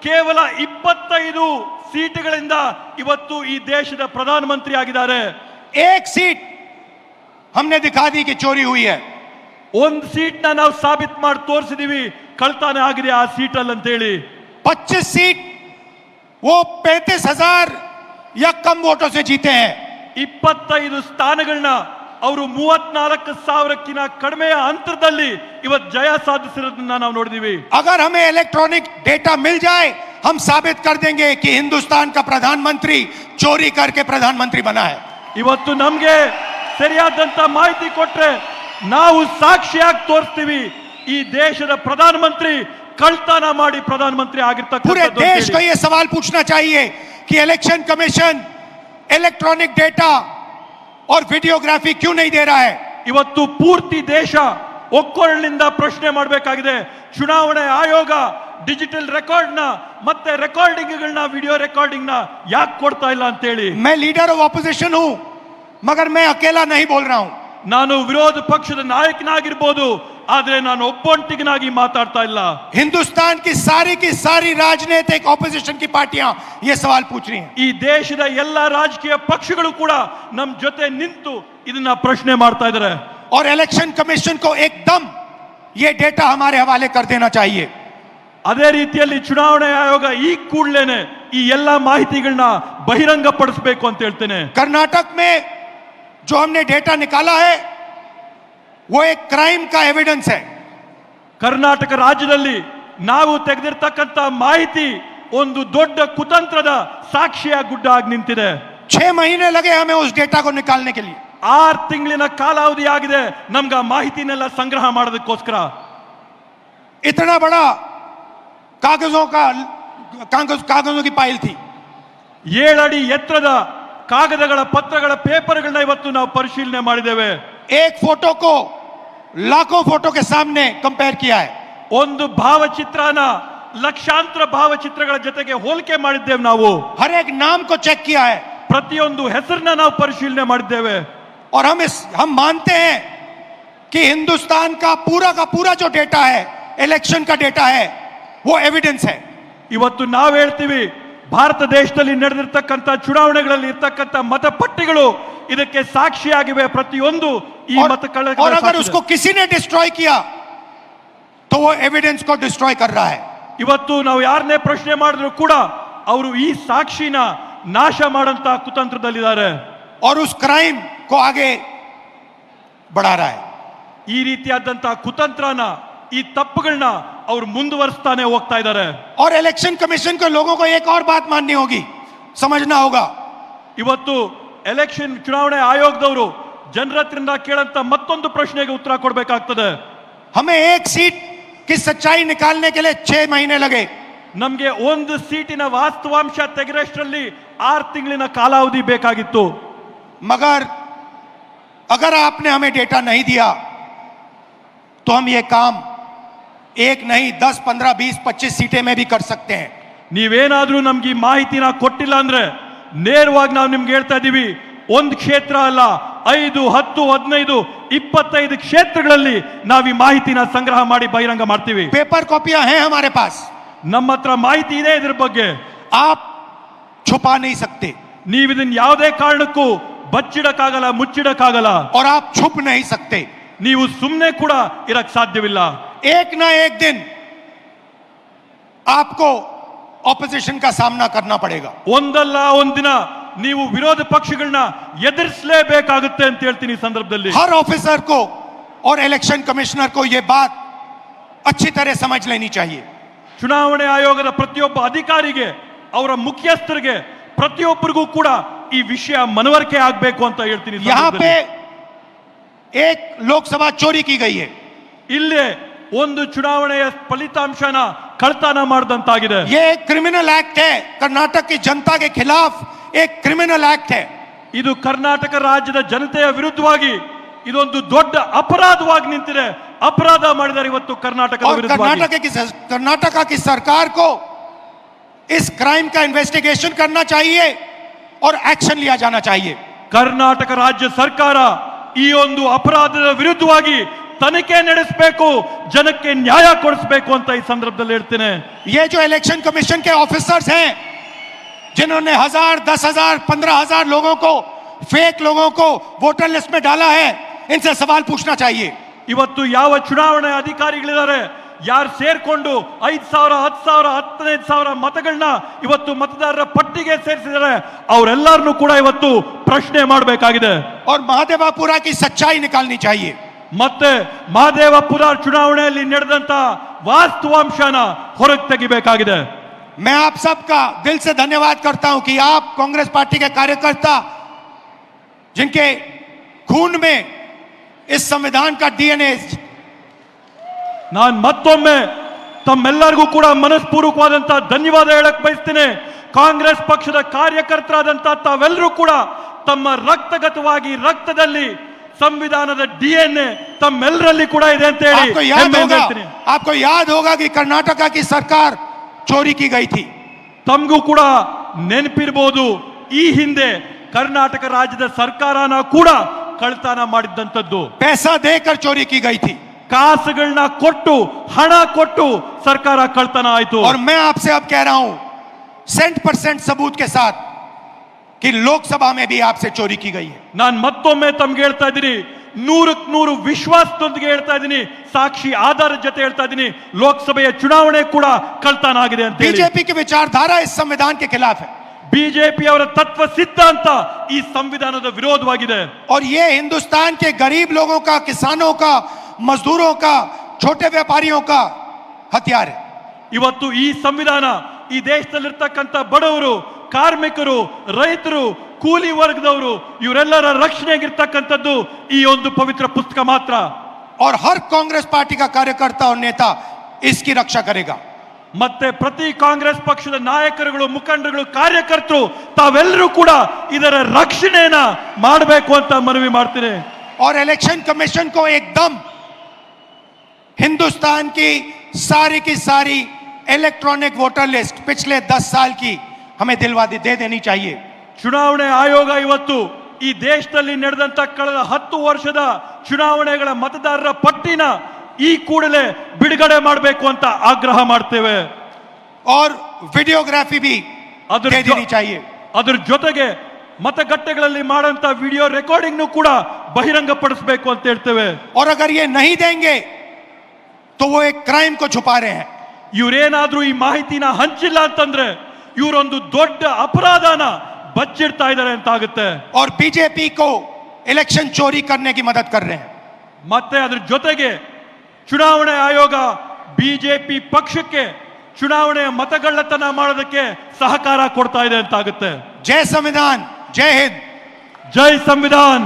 ಕೇವಲ ಇಪ್ಪತ್ತೈದು ಸೀಟುಗಳಿಂದ ಇವತ್ತು ಈ ದೇಶದ ಪ್ರಧಾನಮಂತ್ರಿ ಆಗಿದ್ದಾರೆ एक सीट हमने दिखा दी कि चोरी हुई है ಒಂದು ಸೀಟ್ನ ನಾವು ಸಾಬೀತ್ ಮಾಡಿ ತೋರಿಸಿದೀವಿ ಕಳ್ತಾನೆ ಆಗಿದೆ ಆ ಸೀಟಲ್ಲಿ ಅಂತೇಳಿ 25 सीट वो पैंतीस हजार या कम वोटों से जीते हैं ಇಪ್ಪತ್ತೈದು ಸ್ಥಾನಗಳನ್ನ ಅವರು ಮೂವತ್ನಾಲ್ಕು ಸಾವಿರಕ್ಕಿಂತ ಕಡಿಮೆಯ ಅಂತರದಲ್ಲಿ ಇವತ್ತು ಜಯ ಸಾಧಿಸಿರೋದನ್ನ ನಾವು ನೋಡಿದೀವಿ अगर हमें इलेक्ट्रॉनिक डेटा मिल जाए हम साबित कर देंगे कि हिंदुस्तान का प्रधानमंत्री चोरी करके प्रधानमंत्री बना है ಇವತ್ತು ನಮ್ಗೆ ಸರಿಯಾದಂತ ಮಾಹಿತಿ ಕೊಟ್ರೆ ನಾವು ಸಾಕ್ಷಿಯಾಗಿ ತೋರಿಸ್ತೀವಿ ಈ ದೇಶದ ಪ್ರಧಾನಮಂತ್ರಿ ಕಳ್ತನ ಮಾಡಿ ಪ್ರಧಾನಮಂತ್ರಿ पूरे ಆಗಿರ್ತಕ್ಕಂಥದ್ದು देश को ಅಂತೇಳಿ. यह सवाल पूछना चाहिए कि इलेक्शन कमीशन इलेक्ट्रॉनिक डेटा और वीडियोग्राफी क्यों नहीं दे रहा है ಇವತ್ತು ಪೂರ್ತಿ ದೇಶ ಒಕ್ಕೊರಳಿನಿಂದ ಪ್ರಶ್ನೆ ಮಾಡಬೇಕಾಗಿದೆ ಚುನಾವಣೆ ಆಯೋಗ ಡಿಜಿಟಲ್ ರೆಕಾರ್ಡ್ ನ ಮತ್ತೆ ರೆಕಾರ್ಡಿಂಗ್ಗಳನ್ನ ವಿಡಿಯೋ ರೆಕಾರ್ಡಿಂಗ್ ನ ಯಾಕೆ ಕೊಡ್ತಾ ಇಲ್ಲ ಅಂತೇಳಿ मैं लीडर ऑफ ऑपोजिशन हूं मगर मैं अकेला नहीं बोल रहा हूं ನಾನು ವಿರೋಧ ಪಕ್ಷದ ನಾಯಕನಾಗಿರ್ಬೋದು ಆದ್ರೆ ನಾನು ಒಬ್ಬೊಂಟಿಗನಾಗಿ ಮಾತಾಡ್ತಾ ಇಲ್ಲ हिंदुस्तान की सारी की सारी राजनीतिक ऑपोजिशन की पार्टियां ये सवाल पूछ रही हैं ಈ ದೇಶದ ಎಲ್ಲ ರಾಜಕೀಯ ಪಕ್ಷಗಳು ಕೂಡ ನಮ್ ಜೊತೆ ನಿಂತು ಇದನ್ನ ಪ್ರಶ್ನೆ ಮಾಡ್ತಾ ಇದ್ದಾರೆ और इलेक्शन कमीशन को एकदम ये डेटा हमारे हवाले कर देना चाहिए ಅದೇ ರೀತಿಯಲ್ಲಿ ಚುನಾವಣೆ ಆಯೋಗ ಈ ಕೂಡಲೇನೆ ಈ ಎಲ್ಲ ಮಾಹಿತಿಗಳನ್ನ ಬಹಿರಂಗ ಪಡಿಸಬೇಕು ಅಂತ ಹೇಳ್ತೇನೆ कर्नाटक में जो हमने डेटा निकाला है वो एक क्राइम का एविडेंस है ಕರ್ನಾಟಕ ರಾಜ್ಯದಲ್ಲಿ ನಾವು ತೆಗೆದಿರ್ತಕ್ಕಂಥ ಮಾಹಿತಿ ಒಂದು ದೊಡ್ಡ ಕುತಂತ್ರದ ಸಾಕ್ಷಿಯ ಗುಡ್ಡ ಆಗಿ ನಿಂತಿದೆ छह महीने लगे हमें उस डेटा को निकालने के लिए ಆರು ತಿಂಗಳಿನ ಕಾಲಾವಧಿ ಆಗಿದೆ ನಮ್ಗೆ ಆ ಮಾಹಿತಿನೆಲ್ಲ ಸಂಗ್ರಹ ಮಾಡೋದಕ್ಕೋಸ್ಕರ इतना बड़ा कागजों का कागज कागजों की पाइल थी ಏಳಡಿ ಎತ್ತರದ ಕಾಗದಗಳ ಪತ್ರಗಳ ಪೇಪರ್ಗಳನ್ನ ಇವತ್ತು ನಾವು ಪರಿಶೀಲನೆ ಮಾಡಿದ್ದೇವೆ एक फोटो को लाखों फोटो के सामने कंपेयर किया है ಒಂದು ಭಾವಚಿತ್ರನ ಲಕ್ಷಾಂತರ ಭಾವಚಿತ್ರಗಳ ಜೊತೆಗೆ ಹೋಲಿಕೆ ಮಾಡಿದ್ದೇವೆ ನಾವು हर एक नाम को चेक किया है ಪ್ರತಿಯೊಂದು ಹೆಸರನ್ನ ನಾವು ಪರಿಶೀಲನೆ ಮಾಡಿದ್ದೇವೆ और हम इस हम मानते हैं कि हिंदुस्तान का पूरा का पूरा जो डेटा है इलेक्शन का डेटा है वो एविडेंस है ಇವತ್ತು ನಾವು ಹೇಳ್ತೀವಿ ಭಾರತ ದೇಶದಲ್ಲಿ ನಡೆದಿರ್ತಕ್ಕಂಥ ಚುನಾವಣೆಗಳಲ್ಲಿ ಇರ್ತಕ್ಕಂಥ ಮತಪಟ್ಟಿಗಳು ಇದಕ್ಕೆ ಸಾಕ್ಷಿಯಾಗಿವೆ ಪ್ರತಿಯೊಂದು ಈ और, ಮತಗಳ और अगर उसको किसी ने डिस्ट्रॉय किया तो वो एविडेंस को डिस्ट्रॉय कर रहा है ಇವತ್ತು ನಾವು ಯಾರನ್ನೇ ಪ್ರಶ್ನೆ ಮಾಡಿದ್ರು ಕೂಡ ಅವರು ಈ ಸಾಕ್ಷಿನ ನಾಶ ಮಾಡಂತ ಕುತಂತ್ರದಲ್ಲಿದ್ದಾರೆ और उस क्राइम को आगे बढ़ा रहा है ಈ ರೀತಿಯಾದಂತ ಕುತಂತ್ರನ ಈ ತಪ್ಪುಗಳನ್ನ ಅವ್ರು ಮುಂದುವರಿಸ್ತಾನೆ ಹೋಗ್ತಾ ಇದ್ದಾರೆ और इलेक्शन कमीशन को लोगों को एक और बात माननी होगी समझना होगा ಇವತ್ತು ಎಲೆಕ್ಷನ್ ಚುನಾವಣೆ ಆಯೋಗದವರು ಜನರ ಹತ್ರದಿಂದ ಕೇಳಂತ ಮತ್ತೊಂದು ಪ್ರಶ್ನೆಗೆ ಉತ್ತರ ಕೊಡಬೇಕಾಗ್ತದೆ हमें एक सीट की सच्चाई निकालने के लिए छह महीने लगे ನಮ್ಗೆ ಒಂದು ಸೀಟಿನ ವಾಸ್ತವಾಂಶ ತೆಗೆರಷ್ಟರಲ್ಲಿ ಆರು ತಿಂಗಳಿನ ಕಾಲಾವಧಿ ಬೇಕಾಗಿತ್ತು मगर अगर आपने हमें डेटा नहीं दिया तो हम ये काम एक नहीं दस पंद्रह बीस पच्चीस सीटें में भी कर सकते हैं ನೀವೇನಾದ್ರೂ ನಮ್ಗೆ ಈ ಮಾಹಿತಿನ ಕೊಟ್ಟಿಲ್ಲ ಅಂದ್ರೆ ನೇರವಾಗಿ ನಾವು ನಿಮ್ಗೆ ಹೇಳ್ತಾ ಇದೀವಿ ಒಂದು ಕ್ಷೇತ್ರ ಅಲ್ಲ ಐದು ಹತ್ತು ಹದಿನೈದು ಇಪ್ಪತ್ತೈದು ಕ್ಷೇತ್ರಗಳಲ್ಲಿ ನಾವು ಈ ಮಾಹಿತಿನ ಸಂಗ್ರಹ ಮಾಡಿ ಬಹಿರಂಗ ಮಾಡ್ತೀವಿ पेपर कॉपियां हैं हमारे पास ನಮ್ಮ ಹತ್ರ ಮಾಹಿತಿ ಇದೆ ಇದ್ರ ಬಗ್ಗೆ आप छुपा नहीं सकते ನೀವು ಇದನ್ನ ಯಾವುದೇ ಕಾರಣಕ್ಕೂ ಬಚ್ಚಿಡಕ್ಕಾಗಲ್ಲ ಮುಚ್ಚಿಡಕ್ಕಾಗಲ್ಲ और आप छुप नहीं सकते ನೀವು ಸುಮ್ಮನೆ ಕೂಡ ಇರಕ್ ಸಾಧ್ಯವಿಲ್ಲ एक ना एक दिन आपको ऑपोजिशन का सामना करना पड़ेगा ಒಂದಲ್ಲ ಒಂದಿನ ನೀವು ವಿರೋಧ ಪಕ್ಷಗಳನ್ನ ಎದುರಿಸಲೇಬೇಕಾಗುತ್ತೆ ಅಂತ ಹೇಳ್ತೀನಿ ಈ ಸಂದರ್ಭದಲ್ಲಿ हर ऑफिसर को और इलेक्शन कमिश्नर को यह बात अच्छी तरह समझ लेनी चाहिए ಚುನಾವಣೆ ಆಯೋಗದ ಪ್ರತಿಯೊಬ್ಬ ಅಧಿಕಾರಿಗೆ ಅವರ ಮುಖ್ಯಸ್ಥರಿಗೆ ಪ್ರತಿಯೊಬ್ಬರಿಗೂ ಕೂಡ ಈ ವಿಷಯ ಮನವರಿಕೆ ಆಗ್ಬೇಕು ಅಂತ ಹೇಳ್ತೀನಿ ಈ यहाँ पे ಸಂದರ್ಭದಲ್ಲಿ. एक लोकसभा चोरी की गई है ಇಲ್ಲೇ ಒಂದು ಚುನಾವಣೆಯ ಫಲಿತಾಂಶನ ಕಳ್ತನ ಮಾಡಿದಂತಾಗಿದೆ ये एक क्रिमिनल एक्ट है कर्नाटक की जनता के खिलाफ एक क्रिमिनल एक्ट है ಇದು ಕರ್ನಾಟಕ ರಾಜ್ಯದ ಜನತೆಯ ವಿರುದ್ಧವಾಗಿ ಇದೊಂದು ದೊಡ್ಡ ಅಪರಾಧವಾಗಿ ನಿಂತಿದೆ ಅಪರಾಧ ಮಾಡಿದ್ದಾರೆ ಇವತ್ತು ಕರ್ನಾಟಕದ और ವಿರುದ್ಧವಾಗಿ कर्नाटक की कर्नाटका की सरकार को इस क्राइम का इन्वेस्टिगेशन करना चाहिए और एक्शन लिया जाना चाहिए ಕರ್ನಾಟಕ ರಾಜ್ಯ ಸರ್ಕಾರ ಈ ಒಂದು ಅಪರಾಧದ ವಿರುದ್ಧವಾಗಿ ತನಿಖೆ ನಡೆಸಬೇಕು ಜನಕ್ಕೆ ನ್ಯಾಯ ಕೊಡಿಸಬೇಕು ಅಂತ ಈ ಸಂದರ್ಭದಲ್ಲಿ ಹೇಳ್ತೇನೆ ये जो इलेक्शन कमीशन के ऑफिसर्स हैं जिन्होंने हजार दस हजार पंद्रह हजार लोगों को फेक लोगों को वोटर लिस्ट में डाला है इनसे सवाल पूछना चाहिए ಇವತ್ತು ಯಾವ ಚುನಾವಣೆ ಅಧಿಕಾರಿಗಳಿದ್ದಾರೆ ಯಾರು ಸೇರ್ಕೊಂಡು ಐದ್ ಸಾವಿರ ಹತ್ತು ಸಾವಿರ ಹತ್ತನೈದು ಸಾವಿರ ಮತಗಳನ್ನ ಇವತ್ತು ಮತದಾರರ ಪಟ್ಟಿಗೆ ಸೇರಿಸಿದ್ದಾರೆ ಅವರೆಲ್ಲರನ್ನು ಕೂಡ ಇವತ್ತು ಪ್ರಶ್ನೆ ಮಾಡಬೇಕಾಗಿದೆ और महादेवापुरा की सच्चाई निकालनी चाहिए ಮತ್ತೆ ಮಹದೇವಪುರ ಚುನಾವಣೆಯಲ್ಲಿ ನಡೆದಂತ ವಾಸ್ತವಾಂಶನ ಹೊರಗೆ ತೆಗಿಬೇಕಾಗಿದೆ मैं आप सबका दिल से धन्यवाद करता हूं कि आप कांग्रेस पार्टी के कार्यकर्ता जिनके खून में इस संविधान का डीएनए ನಾನು ಮತ್ತೊಮ್ಮೆ ತಮ್ಮೆಲ್ಲರಿಗೂ ಕೂಡ ಮನಸ್ಪೂರ್ವಕವಾದಂತಹ ಧನ್ಯವಾದ ಹೇಳಕ್ ಬಯಸ್ತೇನೆ ಕಾಂಗ್ರೆಸ್ ಪಕ್ಷದ ಕಾರ್ಯಕರ್ತರಾದಂತ ತಾವೆಲ್ಲರೂ ಕೂಡ ತಮ್ಮ ರಕ್ತಗತವಾಗಿ ರಕ್ತದಲ್ಲಿ ಸಂವಿಧಾನದ ಡಿಎನ್ಎ ತಮ್ಮೆಲ್ಲರಲ್ಲಿ ಕೂಡ ಇದೆ ಅಂತ ಹೇಳಿ आपको याद ಹೆಮ್ಮೆಯಿಂದ होगा ಹೇಳ್ತೀನಿ. आपको याद होगा कि कर्नाटका की सरकार चोरी की गई थी ತಮಗೂ ಕೂಡ ನೆನಪಿರ್ಬೋದು ಈ ಹಿಂದೆ ಕರ್ನಾಟಕ ರಾಜ್ಯದ ಸರ್ಕಾರನ ಕೂಡ ಕಳ್ತನ ಮಾಡಿದ್ದಂಥದ್ದು पैसा देकर चोरी की गई थी ಕಾಸುಗಳನ್ನ ಕೊಟ್ಟು ಹಣ ಕೊಟ್ಟು ಸರ್ಕಾರ ಕಳ್ತನ ಆಯ್ತು और मैं आपसे अब कह रहा हूं सेंट परसेंट सबूत के साथ कि लोकसभा में भी आपसे चोरी की गई है ನಾನು ಮತ್ತೊಮ್ಮೆ ತಮ್ಗೆ ಹೇಳ್ತಾ ಇದ್ದೀನಿ ನೂರಕ್ ನೂರು ವಿಶ್ವಾಸದೊಂದಿಗೆ ಹೇಳ್ತಾ ಇದ್ದೀನಿ ಸಾಕ್ಷಿ ಆಧಾರದ ಜೊತೆ ಹೇಳ್ತಾ ಇದ್ದೀನಿ ಲೋಕಸಭೆಯ ಚುನಾವಣೆ ಕೂಡ ಕಳ್ತನ ಆಗಿದೆ ಅಂತ ಹೇಳಿ बीजेपी की विचारधारा इस संविधान के खिलाफ है ಬಿಜೆಪಿ ಅವರ ತತ್ವ ಸಿದ್ಧಾಂತ ಈ ಸಂವಿಧಾನದ ವಿರೋಧವಾಗಿದೆ और ये हिंदुस्तान के गरीब लोगों का किसानों का मजदूरों का छोटे व्यापारियों का हथियार है ಇವತ್ತು ಈ ಸಂವಿಧಾನ ಈ ದೇಶದಲ್ಲಿರ್ತಕ್ಕಂಥ ಬಡವರು ಕಾರ್ಮಿಕರು ರೈತರು ಕೂಲಿ ವರ್ಗದವರು ಇವರೆಲ್ಲರ ರಕ್ಷಣೆಗಿರ್ತಕ್ಕಂಥದ್ದು ಈ ಒಂದು ಪವಿತ್ರ ಪುಸ್ತಕ ಮಾತ್ರ और हर कांग्रेस पार्टी का कार्यकर्ता और नेता इसकी रक्षा करेगा ಮತ್ತೆ ಪ್ರತಿ ಕಾಂಗ್ರೆಸ್ ಪಕ್ಷದ ನಾಯಕರುಗಳು ಮುಖಂಡರುಗಳು ಕಾರ್ಯಕರ್ತರು ತಾವೆಲ್ಲರೂ ಕೂಡ ಇದರ ರಕ್ಷಣೆಯನ್ನ ಮಾಡಬೇಕು ಅಂತ ಮನವಿ ಮಾಡ್ತೀನಿ और इलेक्शन कमीशन को एकदम हिंदुस्तान की सारी की सारी इलेक्ट्रॉनिक वोटर लिस्ट पिछले दस साल की हमें दिलवा दे दे देनी चाहिए ಚುನಾವಣೆ ಆಯೋಗ ಇವತ್ತು ಈ ದೇಶದಲ್ಲಿ ನಡೆದಂತ ಕಳೆದ ಹತ್ತು ವರ್ಷದ ಚುನಾವಣೆಗಳ ಮತದಾರರ ಪಟ್ಟಿನ ಈ ಕೂಡಲೇ ಬಿಡುಗಡೆ ಮಾಡಬೇಕು ಅಂತ ಆಗ್ರಹ ಮಾಡ್ತೇವೆ और वीडियोग्राफी भी अदर दे जो- देनी चाहिए ಅದ್ರ ಜೊತೆಗೆ ಮತಗಟ್ಟೆಗಳಲ್ಲಿ ಮಾಡಂತ ವಿಡಿಯೋ ರೆಕಾರ್ಡಿಂಗ್ ಕೂಡ ಬಹಿರಂಗಪಡಿಸಬೇಕು ಅಂತ ಹೇಳ್ತೇವೆ और अगर ये नहीं देंगे तो वो एक क्राइम को छुपा रहे हैं ಇವ್ರೇನಾದ್ರೂ ಈ ಮಾಹಿತಿನ ಹಂಚಿಲ್ಲ ಅಂತಂದ್ರೆ ಇವರೊಂದು ದೊಡ್ಡ ಅಪರಾಧನ ಬಚ್ಚಿಡ್ತಾ ಇದ್ದಾರೆ ಅಂತ ಆಗುತ್ತೆ और बीजेपी को इलेक्शन चोरी करने की मदद कर रहे हैं ಮತ್ತೆ ಅದ್ರ ಜೊತೆಗೆ ಚುನಾವಣೆ ಆಯೋಗ ಬಿಜೆಪಿ ಪಕ್ಷಕ್ಕೆ ಚುನಾವಣೆಯ ಮತಗಳ್ಳತನ ಮಾಡೋದಕ್ಕೆ ಸಹಕಾರ ಕೊಡ್ತಾ ಇದೆ ಅಂತ ಆಗುತ್ತೆ जय संविधान जय हिंद ಜೈ ಸಂವಿಧಾನ್